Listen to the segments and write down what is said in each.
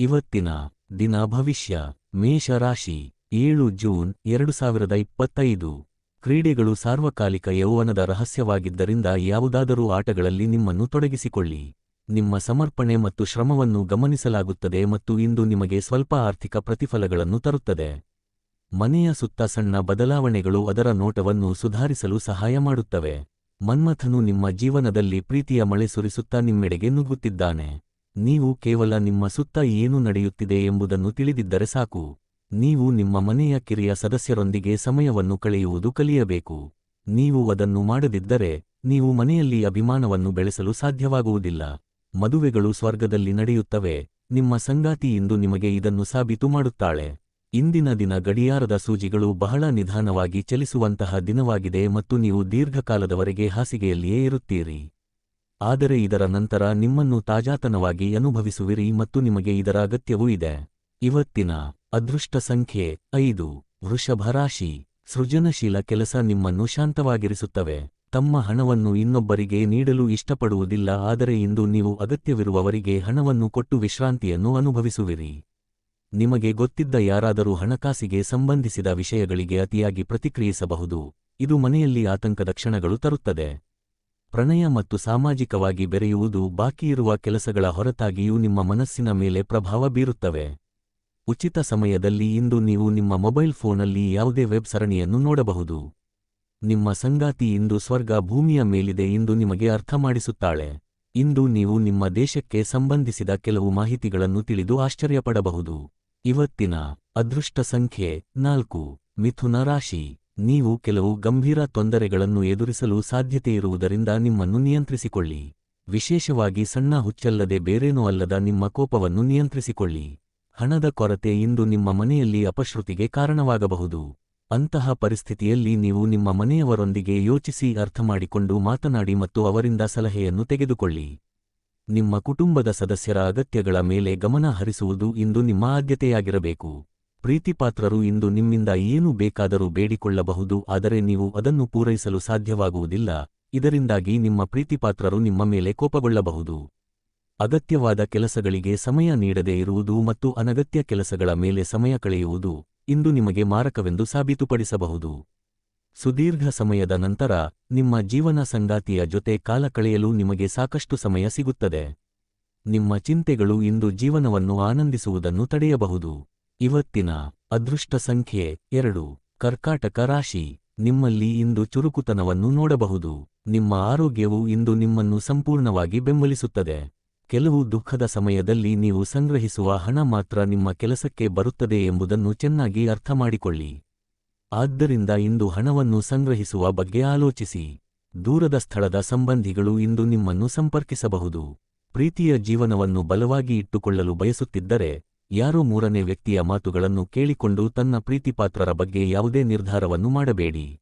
ಇವತ್ತಿನ ದಿನ ಭವಿಷ್ಯ ಮೇಷ ರಾಶಿ ಏಳು ಜೂನ್ ಎರಡು ಸಾವಿರದ ಇಪ್ಪತ್ತೈದು. ಕ್ರೀಡೆಗಳು ಸಾರ್ವಕಾಲಿಕ ಯೌವನದ ರಹಸ್ಯವಾಗಿದ್ದರಿಂದ ಯಾವುದಾದರೂ ಆಟಗಳಲ್ಲಿ ನಿಮ್ಮನ್ನು ತೊಡಗಿಸಿಕೊಳ್ಳಿ. ನಿಮ್ಮ ಸಮರ್ಪಣೆ ಮತ್ತು ಶ್ರಮವನ್ನು ಗಮನಿಸಲಾಗುತ್ತದೆ ಮತ್ತು ಇಂದು ನಿಮಗೆ ಸ್ವಲ್ಪ ಆರ್ಥಿಕ ಪ್ರತಿಫಲಗಳನ್ನು ತರುತ್ತದೆ. ಮನೆಯ ಸುತ್ತ ಸಣ್ಣ ಬದಲಾವಣೆಗಳು ಅದರ ನೋಟವನ್ನು ಸುಧಾರಿಸಲು ಸಹಾಯ ಮಾಡುತ್ತವೆ. ಮನ್ಮಥನು ನಿಮ್ಮ ಜೀವನದಲ್ಲಿ ಪ್ರೀತಿಯ ಮಳೆ ಸುರಿಸುತ್ತಾ ನಿಮ್ಮೆಡೆಗೆ ನುಗ್ಗುತ್ತಿದ್ದಾನೆ. ನೀವು ಕೇವಲ ನಿಮ್ಮ ಸುತ್ತ ಏನು ನಡೆಯುತ್ತಿದೆ ಎಂಬುದನ್ನು ತಿಳಿದಿದ್ದರೆ ಸಾಕು. ನೀವು ನಿಮ್ಮ ಮನೆಯ ಕಿರಿಯ ಸದಸ್ಯರೊಂದಿಗೆ ಸಮಯವನ್ನು ಕಳೆಯುವುದು ಕಲಿಯಬೇಕು. ನೀವು ಅದನ್ನು ಮಾಡದಿದ್ದರೆ ನೀವು ಮನೆಯಲ್ಲಿ ಅಭಿಮಾನವನ್ನು ಬೆಳೆಸಲು ಸಾಧ್ಯವಾಗುವುದಿಲ್ಲ. ಮದುವೆಗಳು ಸ್ವರ್ಗದಲ್ಲಿ ನಡೆಯುತ್ತವೆ. ನಿಮ್ಮ ಸಂಗಾತಿ ಇಂದು ನಿಮಗೆ ಇದನ್ನು ಸಾಬೀತು ಮಾಡುತ್ತಾಳೆ. ಇಂದಿನ ದಿನ ಗಡಿಯಾರದ ಸೂಜಿಗಳು ಬಹಳ ನಿಧಾನವಾಗಿ ಚಲಿಸುವಂತಹ ದಿನವಾಗಿದೆ ಮತ್ತು ನೀವು ದೀರ್ಘಕಾಲದವರೆಗೆ ಹಾಸಿಗೆಯಲ್ಲಿಯೇ ಇರುತ್ತೀರಿ. ಆದರೆ ಇದರ ನಂತರ ನಿಮ್ಮನ್ನು ತಾಜಾತನವಾಗಿ ಅನುಭವಿಸುವಿರಿ ಮತ್ತು ನಿಮಗೆ ಇದರ ಅಗತ್ಯವೂ ಇದೆ. ಇವತ್ತಿನ ಅದೃಷ್ಟ ಸಂಖ್ಯೆ ಐದು. ವೃಷಭ ರಾಶಿ ಸೃಜನಶೀಲ ಕೆಲಸ ನಿಮ್ಮನ್ನು ಶಾಂತವಾಗಿರಿಸುತ್ತವೆ. ತಮ್ಮ ಹಣವನ್ನು ಇನ್ನೊಬ್ಬರಿಗೆ ನೀಡಲು ಇಷ್ಟಪಡುವುದಿಲ್ಲ, ಆದರೆ ಇಂದು ನೀವು ಅಗತ್ಯವಿರುವವರಿಗೆ ಹಣವನ್ನು ಕೊಟ್ಟು ವಿಶ್ರಾಂತಿಯನ್ನು ಅನುಭವಿಸುವಿರಿ. ನಿಮಗೆ ಗೊತ್ತಿದ್ದ ಯಾರಾದರೂ ಹಣಕಾಸಿಗೆ ಸಂಬಂಧಿಸಿದ ವಿಷಯಗಳಿಗೆ ಅತಿಯಾಗಿ ಪ್ರತಿಕ್ರಿಯಿಸಬಹುದು. ಇದು ಮನೆಯಲ್ಲಿ ಆತಂಕದ ಕ್ಷಣಗಳು ತರುತ್ತದೆ. ಪ್ರಣಯ ಮತ್ತು ಸಾಮಾಜಿಕವಾಗಿ ಬೆರೆಯುವುದು ಬಾಕಿಯಿರುವ ಕೆಲಸಗಳ ಹೊರತಾಗಿಯೂ ನಿಮ್ಮ ಮನಸ್ಸಿನ ಮೇಲೆ ಪ್ರಭಾವ ಬೀರುತ್ತವೆ. ಉಚಿತ ಸಮಯದಲ್ಲಿ ಇಂದು ನೀವು ನಿಮ್ಮ ಮೊಬೈಲ್ ಫೋನಲ್ಲಿ ಯಾವುದೇ ವೆಬ್ ಸರಣಿಯನ್ನು ನೋಡಬಹುದು. ನಿಮ್ಮ ಸಂಗಾತಿ ಇಂದು ಸ್ವರ್ಗ ಭೂಮಿಯ ಮೇಲಿದೆ ಇಂದು ನಿಮಗೆ ಅರ್ಥಮಾಡಿಸುತ್ತಾಳೆ. ಇಂದು ನೀವು ನಿಮ್ಮ ದೇಶಕ್ಕೆ ಸಂಬಂಧಿಸಿದ ಕೆಲವು ಮಾಹಿತಿಗಳನ್ನು ತಿಳಿದು ಆಶ್ಚರ್ಯಪಡಬಹುದು. ಇವತ್ತಿನ ಅದೃಷ್ಟ ಸಂಖ್ಯೆ ನಾಲ್ಕು, ಮಿಥುನ ರಾಶಿ. ನೀವು ಕೆಲವು ಗಂಭೀರ ತೊಂದರೆಗಳನ್ನು ಎದುರಿಸಲು ಸಾಧ್ಯತೆಯಿರುವುದರಿಂದ ನಿಮ್ಮನ್ನು ನಿಯಂತ್ರಿಸಿಕೊಳ್ಳಿ. ವಿಶೇಷವಾಗಿ ಸಣ್ಣ ಹುಚ್ಚಲ್ಲದೆ ಬೇರೇನೂ ಅಲ್ಲದ ನಿಮ್ಮ ಕೋಪವನ್ನು ನಿಯಂತ್ರಿಸಿಕೊಳ್ಳಿ. ಹಣದ ಕೊರತೆ ಇಂದು ನಿಮ್ಮ ಮನೆಯಲ್ಲಿ ಅಪಶ್ರುತಿಗೆ ಕಾರಣವಾಗಬಹುದು. ಅಂತಹ ಪರಿಸ್ಥಿತಿಯಲ್ಲಿ ನೀವು ನಿಮ್ಮ ಮನೆಯವರೊಂದಿಗೆ ಯೋಚಿಸಿ ಅರ್ಥಮಾಡಿಕೊಂಡು ಮಾತನಾಡಿ ಮತ್ತು ಅವರಿಂದ ಸಲಹೆಯನ್ನು ತೆಗೆದುಕೊಳ್ಳಿ. ನಿಮ್ಮ ಕುಟುಂಬದ ಸದಸ್ಯರ ಅಗತ್ಯಗಳ ಮೇಲೆ ಗಮನ ಹರಿಸುವುದು ಇಂದು ನಿಮ್ಮ ಆದ್ಯತೆಯಾಗಿರಬೇಕು. ಪ್ರೀತಿಪಾತ್ರರು ಇಂದು ನಿಮ್ಮಿಂದ ಏನು ಬೇಕಾದರೂ ಬೇಡಿಕೊಳ್ಳಬಹುದು, ಆದರೆ ನೀವು ಅದನ್ನು ಪೂರೈಸಲು ಸಾಧ್ಯವಾಗುವುದಿಲ್ಲ. ಇದರಿಂದಾಗಿ ನಿಮ್ಮ ಪ್ರೀತಿಪಾತ್ರರು ನಿಮ್ಮ ಮೇಲೆ ಕೋಪಗೊಳ್ಳಬಹುದು. ಅಗತ್ಯವಾದ ಕೆಲಸಗಳಿಗೆ ಸಮಯ ನೀಡದೇ ಇರುವುದು ಮತ್ತು ಅನಗತ್ಯ ಕೆಲಸಗಳ ಮೇಲೆ ಸಮಯ ಕಳೆಯುವುದು ಇಂದು ನಿಮಗೆ ಮಾರಕವೆಂದು ಸಾಬೀತುಪಡಿಸಬಹುದು. ಸುದೀರ್ಘ ಸಮಯದ ನಂತರ ನಿಮ್ಮ ಜೀವನ ಸಂಗಾತಿಯ ಜೊತೆ ಕಾಲ ಕಳೆಯಲು ನಿಮಗೆ ಸಾಕಷ್ಟು ಸಮಯ ಸಿಗುತ್ತದೆ. ನಿಮ್ಮ ಚಿಂತೆಗಳು ಇಂದು ಜೀವನವನ್ನು ಆನಂದಿಸುವುದನ್ನು ತಡೆಯಬಹುದು. ಇವತ್ತಿನ ಅದೃಷ್ಟ ಸಂಖ್ಯೆ ಎರಡು. ಕರ್ಕಾಟಕ ರಾಶಿ. ನಿಮ್ಮಲ್ಲಿ ಇಂದು ಚುರುಕುತನವನ್ನು ನೋಡಬಹುದು. ನಿಮ್ಮ ಆರೋಗ್ಯವು ಇಂದು ನಿಮ್ಮನ್ನು ಸಂಪೂರ್ಣವಾಗಿ ಬೆಂಬಲಿಸುತ್ತದೆ. ಕೆಲವು ದುಃಖದ ಸಮಯದಲ್ಲಿ ನೀವು ಸಂಗ್ರಹಿಸುವ ಹಣ ಮಾತ್ರ ನಿಮ್ಮ ಕೆಲಸಕ್ಕೆ ಬರುತ್ತದೆ ಎಂಬುದನ್ನು ಚೆನ್ನಾಗಿ ಅರ್ಥಮಾಡಿಕೊಳ್ಳಿ. ಆದ್ದರಿಂದ ಇಂದು ಹಣವನ್ನು ಸಂಗ್ರಹಿಸುವ ಬಗ್ಗೆ ಆಲೋಚಿಸಿ. ದೂರದ ಸ್ಥಳದ ಸಂಬಂಧಿಗಳು ಇಂದು ನಿಮ್ಮನ್ನು ಸಂಪರ್ಕಿಸಬಹುದು. ಪ್ರೀತಿಯ ಜೀವನವನ್ನು ಬಲವಾಗಿ ಇಟ್ಟುಕೊಳ್ಳಲು ಬಯಸುತ್ತಿದ್ದರೆ ಯಾರೋ ಮೂರನೇ ವ್ಯಕ್ತಿಯ ಮಾತುಗಳನ್ನು ಕೇಳಿಕೊಂಡು ತನ್ನ ಪ್ರೀತಿಪಾತ್ರರ ಬಗ್ಗೆ ಯಾವುದೇ ನಿರ್ಧಾರವನ್ನು ಮಾಡಬೇಡಿ.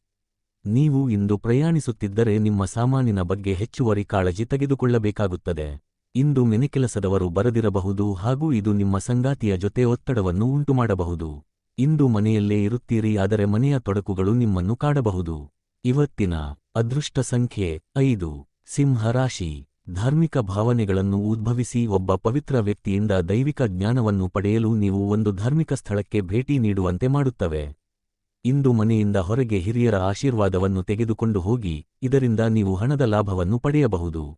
ನೀವು ಇಂದು ಪ್ರಯಾಣಿಸುತ್ತಿದ್ದರೆ ನಿಮ್ಮ ಸಾಮಾನಿನ ಬಗ್ಗೆ ಹೆಚ್ಚುವರಿ ಕಾಳಜಿ ತೆಗೆದುಕೊಳ್ಳಬೇಕಾಗುತ್ತದೆ. ಇಂದು ಮೆನೆಕೆಲಸದವರು ಬರದಿರಬಹುದು ಹಾಗೂ ಇದು ನಿಮ್ಮ ಸಂಗಾತಿಯ ಜೊತೆ ಒತ್ತಡವನ್ನು ಉಂಟುಮಾಡಬಹುದು. ಇಂದು ಮನೆಯಲ್ಲೇ ಇರುತ್ತೀರಿ ಆದರೆ ಮನೆಯ ತೊಡಕುಗಳು ನಿಮ್ಮನ್ನು ಕಾಡಬಹುದು. ಇವತ್ತಿನ ಅದೃಷ್ಟ ಸಂಖ್ಯೆ ಐದು. ಸಿಂಹ ರಾಶಿ. ಧಾರ್ಮಿಕ ಭಾವನೆಗಳನ್ನು ಉದ್ಭವಿಸಿ ಒಬ್ಬ ಪವಿತ್ರ ವ್ಯಕ್ತಿಯಿಂದ ದೈವಿಕ ಜ್ಞಾನವನ್ನು ಪಡೆಯಲು ನೀವು ಒಂದು ಧಾರ್ಮಿಕ ಸ್ಥಳಕ್ಕೆ ಭೇಟಿ ನೀಡುವಂತೆ ಮಾಡುತ್ತವೆ. ಇಂದು ಮನೆಯಿಂದ ಹೊರಗೆ ಹಿರಿಯರ ಆಶೀರ್ವಾದವನ್ನು ತೆಗೆದುಕೊಂಡು ಹೋಗಿ, ಇದರಿಂದ ನೀವು ಹಣದ ಲಾಭವನ್ನು ಪಡೆಯಬಹುದು.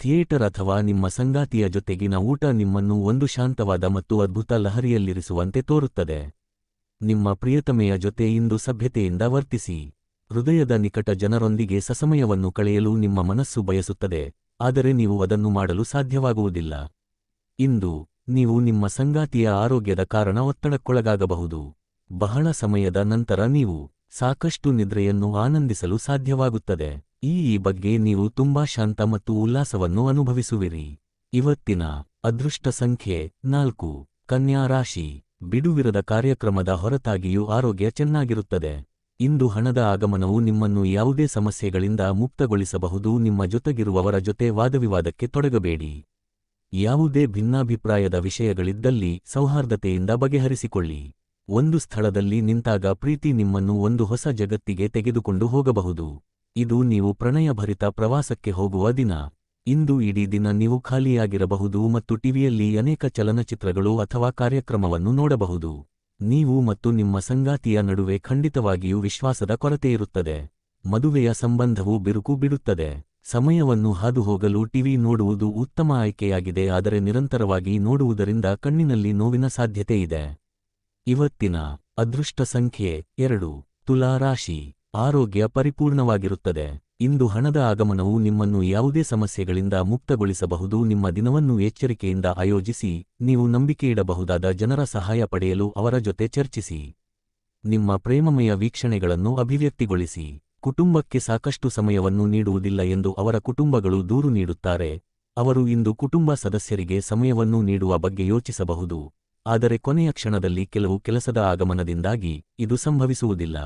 ಥಿಯೇಟರ್ ಅಥವಾ ನಿಮ್ಮ ಸಂಗಾತಿಯ ಜೊತೆಗಿನ ಊಟ ನಿಮ್ಮನ್ನು ಒಂದು ಶಾಂತವಾದ ಮತ್ತು ಅದ್ಭುತ ಲಹರಿಯಲ್ಲಿರಿಸುವಂತೆ ತೋರುತ್ತದೆ. ನಿಮ್ಮ ಪ್ರಿಯತಮೆಯ ಜೊತೆ ಇಂದು ಸಭ್ಯತೆಯಿಂದ ವರ್ತಿಸಿ. ಹೃದಯದ ನಿಕಟ ಜನರೊಂದಿಗೆ ಸಸಮಯವನ್ನು ಕಳೆಯಲು ನಿಮ್ಮ ಮನಸ್ಸು ಬಯಸುತ್ತದೆ. ಆದರೆ ನೀವು ಅದನ್ನು ಮಾಡಲು ಸಾಧ್ಯವಾಗುವುದಿಲ್ಲ. ಇಂದು ನೀವು ನಿಮ್ಮ ಸಂಗಾತಿಯ ಆರೋಗ್ಯದ ಕಾರಣ ಒತ್ತಡಕ್ಕೊಳಗಾಗಬಹುದು. ಬಹಳ ಸಮಯದ ನಂತರ ನೀವು ಸಾಕಷ್ಟು ನಿದ್ರೆಯನ್ನು ಆನಂದಿಸಲು ಸಾಧ್ಯವಾಗುತ್ತದೆ. ಈ ಈ ಬಗ್ಗೆ ನೀವು ತುಂಬಾ ಶಾಂತ ಮತ್ತು ಉಲ್ಲಾಸವನ್ನು ಅನುಭವಿಸುವಿರಿ. ಇವತ್ತಿನ ಅದೃಷ್ಟ ಸಂಖ್ಯೆ ನಾಲ್ಕು. ಕನ್ಯಾ ರಾಶಿ. ಬಿಡುವಿರದ ಕಾರ್ಯಕ್ರಮದ ಹೊರತಾಗಿಯೂ ಆರೋಗ್ಯ ಚೆನ್ನಾಗಿರುತ್ತದೆ. ಇಂದು ಹಣದ ಆಗಮನವು ನಿಮ್ಮನ್ನು ಯಾವುದೇ ಸಮಸ್ಯೆಗಳಿಂದ ಮುಕ್ತಗೊಳಿಸಬಹುದು, ನಿಮ್ಮ ಜೊತೆಗಿರುವವರ ಜೊತೆ ವಾದವಿವಾದಕ್ಕೆ ತೊಡಗಬೇಡಿ. ಯಾವುದೇ ಭಿನ್ನಾಭಿಪ್ರಾಯದ ವಿಷಯಗಳಿದ್ದಲ್ಲಿ ಸೌಹಾರ್ದತೆಯಿಂದ ಬಗೆಹರಿಸಿಕೊಳ್ಳಿ. ಒಂದು ಸ್ಥಳದಲ್ಲಿ ನಿಂತಾಗ ಪ್ರೀತಿ ನಿಮ್ಮನ್ನು ಒಂದು ಹೊಸ ಜಗತ್ತಿಗೆ ತೆಗೆದುಕೊಂಡು ಹೋಗಬಹುದು. ಇದು ನೀವು ಪ್ರಣಯಭರಿತ ಪ್ರವಾಸಕ್ಕೆ ಹೋಗುವ ದಿನ. ಇಂದು ಇಡೀ ದಿನ ನೀವು ಖಾಲಿಯಾಗಿರಬಹುದು ಮತ್ತು ಟಿವಿಯಲ್ಲಿ ಅನೇಕ ಚಲನಚಿತ್ರಗಳು ಅಥವಾ ಕಾರ್ಯಕ್ರಮವನ್ನು ನೋಡಬಹುದು. ನೀವು ಮತ್ತು ನಿಮ್ಮ ಸಂಗಾತಿಯ ನಡುವೆ ಖಂಡಿತವಾಗಿಯೂ ವಿಶ್ವಾಸದ ಕೊರತೆಯಿರುತ್ತದೆ ಮದುವೆಯ ಸಂಬಂಧವು ಬಿರುಕು ಬಿಡುತ್ತದೆ. ಸಮಯವನ್ನು ಹಾದುಹೋಗಲು ಟಿವಿ ನೋಡುವುದು ಉತ್ತಮ ಆಯ್ಕೆಯಾಗಿದೆ, ಆದರೆ ನಿರಂತರವಾಗಿ ನೋಡುವುದರಿಂದ ಕಣ್ಣಿನಲ್ಲಿ ನೋವಿನ ಸಾಧ್ಯತೆ ಇದೆ. ಇವತ್ತಿನ ಅದೃಷ್ಟ ಸಂಖ್ಯೆ ಎರಡು. ತುಲಾ ರಾಶಿ ಆರೋಗ್ಯ ಪರಿಪೂರ್ಣವಾಗಿರುತ್ತದೆ. ಇಂದು ಹಣದ ಆಗಮನವು ನಿಮ್ಮನ್ನು ಯಾವುದೇ ಸಮಸ್ಯೆಗಳಿಂದ ಮುಕ್ತಗೊಳಿಸಬಹುದು. ನಿಮ್ಮ ದಿನವನ್ನು ಎಚ್ಚರಿಕೆಯಿಂದ ಆಯೋಜಿಸಿ, ನೀವು ನಂಬಿಕೆಯಿಡಬಹುದಾದ ಜನರ ಸಹಾಯ ಪಡೆಯಲು ಅವರ ಜೊತೆ ಚರ್ಚಿಸಿ. ನಿಮ್ಮ ಪ್ರೇಮಮಯ ವೀಕ್ಷಣೆಗಳನ್ನು ಅಭಿವ್ಯಕ್ತಿಗೊಳಿಸಿ. ಕುಟುಂಬಕ್ಕೆ ಸಾಕಷ್ಟು ಸಮಯವನ್ನು ನೀಡುವುದಿಲ್ಲ ಎಂದು ಅವರ ಕುಟುಂಬಗಳು ದೂರು ನೀಡುತ್ತಾರೆ. ಅವರು ಇಂದು ಕುಟುಂಬ ಸದಸ್ಯರಿಗೆ ಸಮಯವನ್ನು ನೀಡುವ ಬಗ್ಗೆ ಯೋಚಿಸಬಹುದು. ಆದರೆ ಕೊನೆಯ ಕ್ಷಣದಲ್ಲಿ ಕೆಲವು ಕೆಲಸದ ಆಗಮನದಿಂದಾಗಿ ಇದು ಸಂಭವಿಸುವುದಿಲ್ಲ.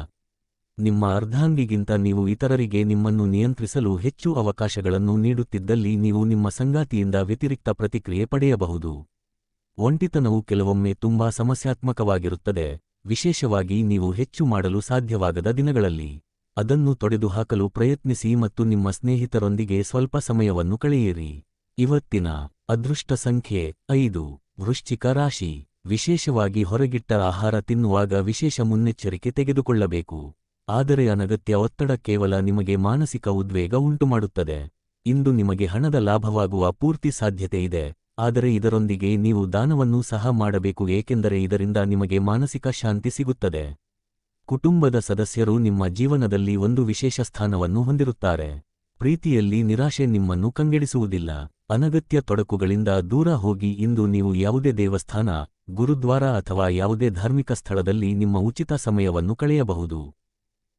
ನಿಮ್ಮ ಅರ್ಧಾಂಗಿಗಿಂತ ನೀವು ಇತರರಿಗೆ ನಿಮ್ಮನ್ನು ನಿಯಂತ್ರಿಸಲು ಹೆಚ್ಚು ಅವಕಾಶಗಳನ್ನು ನೀಡುತ್ತಿದ್ದಲ್ಲಿ ನೀವು ನಿಮ್ಮ ಸಂಗಾತಿಯಿಂದ ವ್ಯತಿರಿಕ್ತ ಪ್ರತಿಕ್ರಿಯೆ ಪಡೆಯಬಹುದು. ಒಂಟಿತನವು ಕೆಲವೊಮ್ಮೆ ತುಂಬಾ ಸಮಸ್ಯಾತ್ಮಕವಾಗಿರುತ್ತದೆ. ವಿಶೇಷವಾಗಿ ನೀವು ಹೆಚ್ಚು ಮಾಡಲು ಸಾಧ್ಯವಾಗದ ದಿನಗಳಲ್ಲಿ. ಅದನ್ನು ತೊಡೆದುಹಾಕಲು ಪ್ರಯತ್ನಿಸಿ ಮತ್ತು ನಿಮ್ಮ ಸ್ನೇಹಿತರೊಂದಿಗೆ ಸ್ವಲ್ಪ ಸಮಯವನ್ನು ಕಳೆಯಿರಿ. ಇವತ್ತಿನ ಅದೃಷ್ಟ ಸಂಖ್ಯೆ ಐದು. ವೃಶ್ಚಿಕ ರಾಶಿ. ವಿಶೇಷವಾಗಿ ಹೊರಗಿಟ್ಟ ಆಹಾರ ತಿನ್ನುವಾಗ ವಿಶೇಷ ಮುನ್ನೆಚ್ಚರಿಕೆ ತೆಗೆದುಕೊಳ್ಳಬೇಕು. ಆದರೆ ಅನಗತ್ಯ ಒತ್ತಡ ಕೇವಲ ನಿಮಗೆ ಮಾನಸಿಕ ಉದ್ವೇಗ ಉಂಟುಮಾಡುತ್ತದೆ. ಇಂದು ನಿಮಗೆ ಹಣದ ಲಾಭವಾಗುವ ಪೂರ್ತಿ ಸಾಧ್ಯತೆ ಇದೆ. ಆದರೆ ಇದರೊಂದಿಗೆ ನೀವು ದಾನವನ್ನೂ ಸಹ ಮಾಡಬೇಕು, ಏಕೆಂದರೆ ಇದರಿಂದ ನಿಮಗೆ ಮಾನಸಿಕ ಶಾಂತಿ ಸಿಗುತ್ತದೆ. ಕುಟುಂಬದ ಸದಸ್ಯರು ನಿಮ್ಮ ಜೀವನದಲ್ಲಿ ಒಂದು ವಿಶೇಷ ಸ್ಥಾನವನ್ನು ಹೊಂದಿರುತ್ತಾರೆ. ಪ್ರೀತಿಯಲ್ಲಿ ನಿರಾಶೆ ನಿಮ್ಮನ್ನು ಕಂಗೆಡಿಸುವುದಿಲ್ಲ. ಅನಗತ್ಯ ತೊಡಕುಗಳಿಂದ ದೂರ ಹೋಗಿ ಇಂದು ನೀವು ಯಾವುದೇ ದೇವಸ್ಥಾನ, ಗುರುದ್ವಾರ ಅಥವಾ ಯಾವುದೇ ಧಾರ್ಮಿಕ ಸ್ಥಳದಲ್ಲಿ ನಿಮ್ಮ ಉಚಿತ ಸಮಯವನ್ನು ಕಳೆಯಬಹುದು.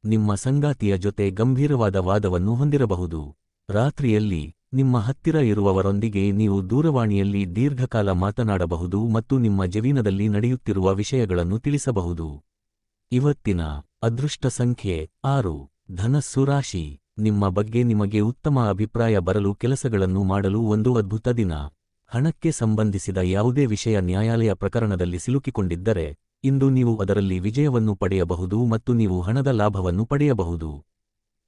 ನಿಮ್ಮ ಸಂಗಾತಿಯ ಜೊತೆ ಗಂಭೀರವಾದ ವಾದವನ್ನು ಹೊಂದಿರಬಹುದು. ರಾತ್ರಿಯಲ್ಲಿ ನಿಮ್ಮ ಹತ್ತಿರ ಇರುವವರೊಂದಿಗೆ ನೀವು ದೂರವಾಣಿಯಲ್ಲಿ ದೀರ್ಘಕಾಲ ಮಾತನಾಡಬಹುದು ಮತ್ತು ನಿಮ್ಮ ಜವೀನದಲ್ಲಿ ನಡೆಯುತ್ತಿರುವ ವಿಷಯಗಳನ್ನು ತಿಳಿಸಬಹುದು. ಇವತ್ತಿನ ಅದೃಷ್ಟ ಸಂಖ್ಯೆ ಆರು. ಧನಸ್ಸು ರಾಶಿ. ನಿಮ್ಮ ಬಗ್ಗೆ ನಿಮಗೆ ಉತ್ತಮ ಅಭಿಪ್ರಾಯ ಬರಲು ಕೆಲಸಗಳನ್ನು ಮಾಡಲು ಒಂದು ಅದ್ಭುತ ದಿನ. ಹಣಕ್ಕೆ ಸಂಬಂಧಿಸಿದ ಯಾವುದೇ ವಿಷಯ ನ್ಯಾಯಾಲಯ ಪ್ರಕರಣದಲ್ಲಿ ಸಿಲುಕಿಕೊಂಡಿದ್ದರೆ ಇಂದು ನೀವು ಅದರಲ್ಲಿ ವಿಜಯವನ್ನು ಪಡೆಯಬಹುದು ಮತ್ತು ನೀವು ಹಣದ ಲಾಭವನ್ನು ಪಡೆಯಬಹುದು.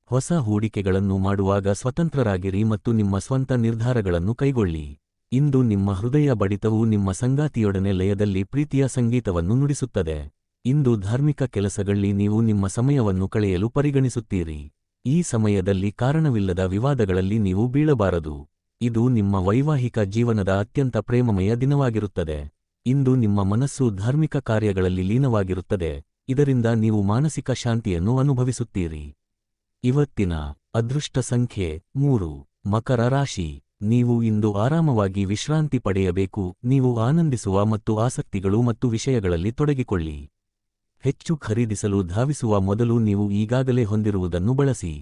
ಹೊಸ ಹೂಡಿಕೆಗಳನ್ನು ಮಾಡುವಾಗ ಸ್ವತಂತ್ರರಾಗಿರಿ ಮತ್ತು ನಿಮ್ಮ ಸ್ವಂತ ನಿರ್ಧಾರಗಳನ್ನು ಕೈಗೊಳ್ಳಿ. ಇಂದು ನಿಮ್ಮ ಹೃದಯ ಬಡಿತವು ನಿಮ್ಮ ಸಂಗಾತಿಯೊಡನೆ ಲಯದಲ್ಲಿ ಪ್ರೀತಿಯ ಸಂಗೀತವನ್ನು ನುಡಿಸುತ್ತದೆ. ಇಂದು ಧಾರ್ಮಿಕ ಕೆಲಸಗಳಲ್ಲಿ ನೀವು ನಿಮ್ಮ ಸಮಯವನ್ನು ಕಳೆಯಲು ಪರಿಗಣಿಸುತ್ತೀರಿ. ಈ ಸಮಯದಲ್ಲಿ ಕಾರಣವಿಲ್ಲದ ವಿವಾದಗಳಲ್ಲಿ ನೀವು ಬೀಳಬಾರದು. ಇದು ನಿಮ್ಮ ವೈವಾಹಿಕ ಜೀವನದ ಅತ್ಯಂತ ಪ್ರೇಮಮಯ ದಿನವಾಗಿರುತ್ತದೆ. ಇಂದು ನಿಮ್ಮ ಮನಸ್ಸು ಧಾರ್ಮಿಕ ಕಾರ್ಯಗಳಲ್ಲಿ ಲೀನವಾಗಿರುತ್ತದೆ, ಇದರಿಂದ ನೀವು ಮಾನಸಿಕ ಶಾಂತಿಯನ್ನು ಅನುಭವಿಸುತ್ತೀರಿ. ಇವತ್ತಿನ ಅದೃಷ್ಟ ಸಂಖ್ಯೆ ಮೂರು. ಮಕರ ರಾಶಿ. ನೀವು ಇಂದು ಆರಾಮವಾಗಿ ವಿಶ್ರಾಂತಿ ಪಡೆಯಬೇಕು, ನೀವು ಆನಂದಿಸುವ ಮತ್ತು ಆಸಕ್ತಿಗಳು ಮತ್ತು ವಿಷಯಗಳಲ್ಲಿ ತೊಡಗಿಕೊಳ್ಳಿ. ಹೆಚ್ಚು ಖರೀದಿಸಲು ಧಾವಿಸುವ ಮೊದಲು ನೀವು ಈಗಾಗಲೇ ಹೊಂದಿರುವುದನ್ನು ಬಳಸಿ.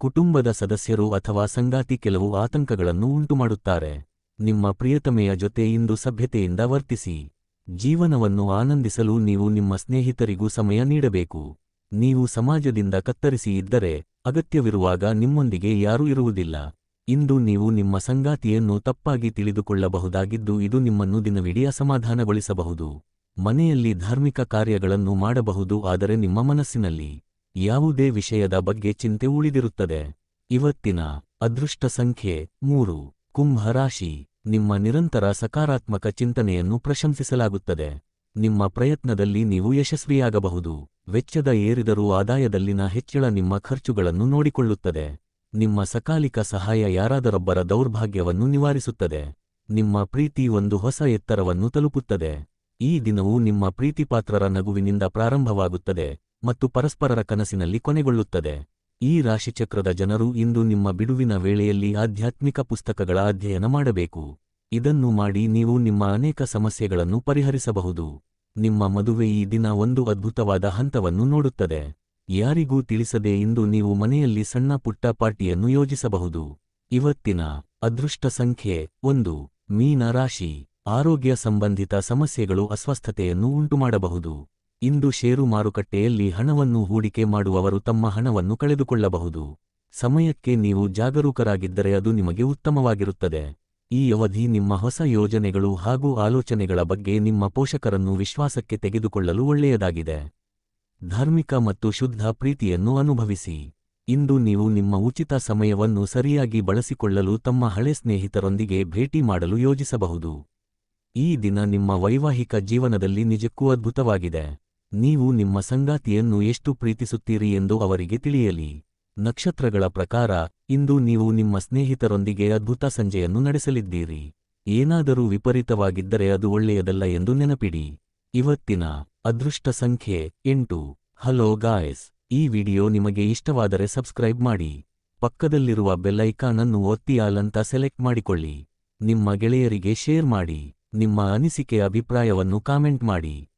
ಕುಟುಂಬದ ಸದಸ್ಯರು ಅಥವಾ ಸಂಗಾತಿ ಕೆಲವು ಆತಂಕಗಳನ್ನು ಉಂಟುಮಾಡುತ್ತಾರೆ. ನಿಮ್ಮ ಪ್ರಿಯತಮೆಯ ಜೊತೆ ಇಂದು ಸಭ್ಯತೆಯಿಂದ ವರ್ತಿಸಿ. ಜೀವನವನ್ನು ಆನಂದಿಸಲು ನೀವು ನಿಮ್ಮ ಸ್ನೇಹಿತರಿಗೂ ಸಮಯ ನೀಡಬೇಕು. ನೀವು ಸಮಾಜದಿಂದ ಕತ್ತರಿಸಿ ಇದ್ದರೆ ಅಗತ್ಯವಿರುವಾಗ ನಿಮ್ಮೊಂದಿಗೆ ಯಾರೂ ಇರುವುದಿಲ್ಲ. ಇಂದು ನೀವು ನಿಮ್ಮ ಸಂಗಾತಿಯನ್ನು ತಪ್ಪಾಗಿ ತಿಳಿದುಕೊಳ್ಳಬಹುದಾಗಿದ್ದು ಇದು ನಿಮ್ಮನ್ನು ದಿನವಿಡೀ ಅಸಮಾಧಾನಗೊಳಿಸಬಹುದು. ಮನೆಯಲ್ಲಿ ಧಾರ್ಮಿಕ ಕಾರ್ಯಗಳನ್ನು ಮಾಡಬಹುದು ಆದರೆ ನಿಮ್ಮ ಮನಸ್ಸಿನಲ್ಲಿ ಯಾವುದೇ ವಿಷಯದ ಬಗ್ಗೆ ಚಿಂತೆ ಉಳಿದಿರುತ್ತದೆ. ಇವತ್ತಿನ ಅದೃಷ್ಟ ಸಂಖ್ಯೆ ಮೂರು. ಕುಂಭ ರಾಶಿ. ನಿಮ್ಮ ನಿರಂತರ ಸಕಾರಾತ್ಮಕ ಚಿಂತನೆಯನ್ನು ಪ್ರಶಂಸಿಸಲಾಗುತ್ತದೆ. ನಿಮ್ಮ ಪ್ರಯತ್ನದಲ್ಲಿ ನೀವು ಯಶಸ್ವಿಯಾಗಬಹುದು. ವೆಚ್ಚದ ಏರಿದರೂ ಆದಾಯದಲ್ಲಿನ ಹೆಚ್ಚಳ ನಿಮ್ಮ ಖರ್ಚುಗಳನ್ನು ನೋಡಿಕೊಳ್ಳುತ್ತದೆ. ನಿಮ್ಮ ಸಕಾಲಿಕ ಸಹಾಯ ಯಾರಾದರೊಬ್ಬರ ದೌರ್ಭಾಗ್ಯವನ್ನು ನಿವಾರಿಸುತ್ತದೆ. ನಿಮ್ಮ ಪ್ರೀತಿ ಒಂದು ಹೊಸ ಎತ್ತರವನ್ನು ತಲುಪುತ್ತದೆ. ಈ ದಿನವು ನಿಮ್ಮ ಪ್ರೀತಿಪಾತ್ರರ ನಗುವಿನಿಂದ ಪ್ರಾರಂಭವಾಗುತ್ತದೆ ಮತ್ತು ಪರಸ್ಪರರ ಕನಸಿನಲ್ಲಿ ಕೊನೆಗೊಳ್ಳುತ್ತದೆ. ಈ ರಾಶಿಚಕ್ರದ ಜನರು ಇಂದು ನಿಮ್ಮ ಬಿಡುವಿನ ವೇಳೆಯಲ್ಲಿ ಆಧ್ಯಾತ್ಮಿಕ ಪುಸ್ತಕಗಳ ಅಧ್ಯಯನ ಮಾಡಬೇಕು. ಇದನ್ನು ಮಾಡಿ ನೀವು ನಿಮ್ಮ ಅನೇಕ ಸಮಸ್ಯೆಗಳನ್ನು ಪರಿಹರಿಸಬಹುದು. ನಿಮ್ಮ ಮದುವೆ ಈ ದಿನ ಒಂದು ಅದ್ಭುತವಾದ ಹಂತವನ್ನು ನೋಡುತ್ತದೆ. ಯಾರಿಗೂ ತಿಳಿಸದೆ ಇಂದು ನೀವು ಮನೆಯಲ್ಲಿ ಸಣ್ಣ ಪುಟ್ಟ ಪಾರ್ಟಿಯನ್ನು ಯೋಜಿಸಬಹುದು. ಇವತ್ತಿನ ಅದೃಷ್ಟ ಸಂಖ್ಯೆ ಒಂದು. ಮೀನ ರಾಶಿ ಆರೋಗ್ಯ ಸಂಬಂಧಿತ ಸಮಸ್ಯೆಗಳು ಅಸ್ವಸ್ಥತೆಯನ್ನು ಉಂಟುಮಾಡಬಹುದು. ಇಂದು ಷೇರು ಮಾರುಕಟ್ಟೆಯಲ್ಲಿ ಹಣವನ್ನು ಹೂಡಿಕೆ ಮಾಡುವವರು ತಮ್ಮ ಹಣವನ್ನು ಕಳೆದುಕೊಳ್ಳಬಹುದು. ಸಮಯಕ್ಕೆ ನೀವು ಜಾಗರೂಕರಾಗಿದ್ದರೆ ಅದು ನಿಮಗೆ ಉತ್ತಮವಾಗಿರುತ್ತದೆ. ಈ ಅವಧಿ ನಿಮ್ಮ ಹೊಸ ಯೋಜನೆಗಳು ಹಾಗೂ ಆಲೋಚನೆಗಳ ಬಗ್ಗೆ ನಿಮ್ಮ ಪೋಷಕರನ್ನು ವಿಶ್ವಾಸಕ್ಕೆ ತೆಗೆದುಕೊಳ್ಳಲು ಒಳ್ಳೆಯದಾಗಿದೆ. ಧಾರ್ಮಿಕ ಮತ್ತು ಶುದ್ಧ ಪ್ರೀತಿಯನ್ನು ಅನುಭವಿಸಿ. ಇಂದು ನೀವು ನಿಮ್ಮ ಉಚಿತ ಸಮಯವನ್ನು ಸರಿಯಾಗಿ ಬಳಸಿಕೊಳ್ಳಲು ತಮ್ಮ ಹಳೆ ಸ್ನೇಹಿತರೊಂದಿಗೆ ಭೇಟಿ ಮಾಡಲು ಯೋಜಿಸಬಹುದು. ಈ ದಿನ ನಿಮ್ಮ ವೈವಾಹಿಕ ಜೀವನದಲ್ಲಿ ನಿಜಕ್ಕೂ ಅದ್ಭುತವಾಗಿದೆ. ನೀವು ನಿಮ್ಮ ಸಂಗಾತಿಯನ್ನು ಎಷ್ಟು ಪ್ರೀತಿಸುತ್ತೀರಿ ಎಂದು ಅವರಿಗೆ ತಿಳಿಯಲಿ. ನಕ್ಷತ್ರಗಳ ಪ್ರಕಾರ, ಇಂದು ನೀವು ನಿಮ್ಮ ಸ್ನೇಹಿತರೊಂದಿಗೆ ಅದ್ಭುತ ಸಂಜೆಯನ್ನು ನಡೆಸಲಿದ್ದೀರಿ. ಏನಾದರೂ ವಿಪರೀತವಾಗಿದ್ದರೆ ಅದು ಒಳ್ಳೆಯದಲ್ಲ ಎಂದು ನೆನಪಿಡಿ. ಇವತ್ತಿನ ಅದೃಷ್ಟ ಸಂಖ್ಯೆ ಎಂಟು. ಹಲೋ ಗಾಯ್ಸ್, ಈ ವಿಡಿಯೋ ನಿಮಗೆ ಇಷ್ಟವಾದರೆ ಸಬ್ಸ್ಕ್ರೈಬ್ ಮಾಡಿ. ಪಕ್ಕದಲ್ಲಿರುವ ಬೆಲ್ ಐಕಾನ್ ಅನ್ನು ಸೆಲೆಕ್ಟ್ ಮಾಡಿಕೊಳ್ಳಿ. ನಿಮ್ಮ ಗೆಳೆಯರಿಗೆ ಶೇರ್ ಮಾಡಿ. ನಿಮ್ಮ ಅನಿಸಿಕೆ ಅಭಿಪ್ರಾಯವನ್ನು ಕಾಮೆಂಟ್ ಮಾಡಿ.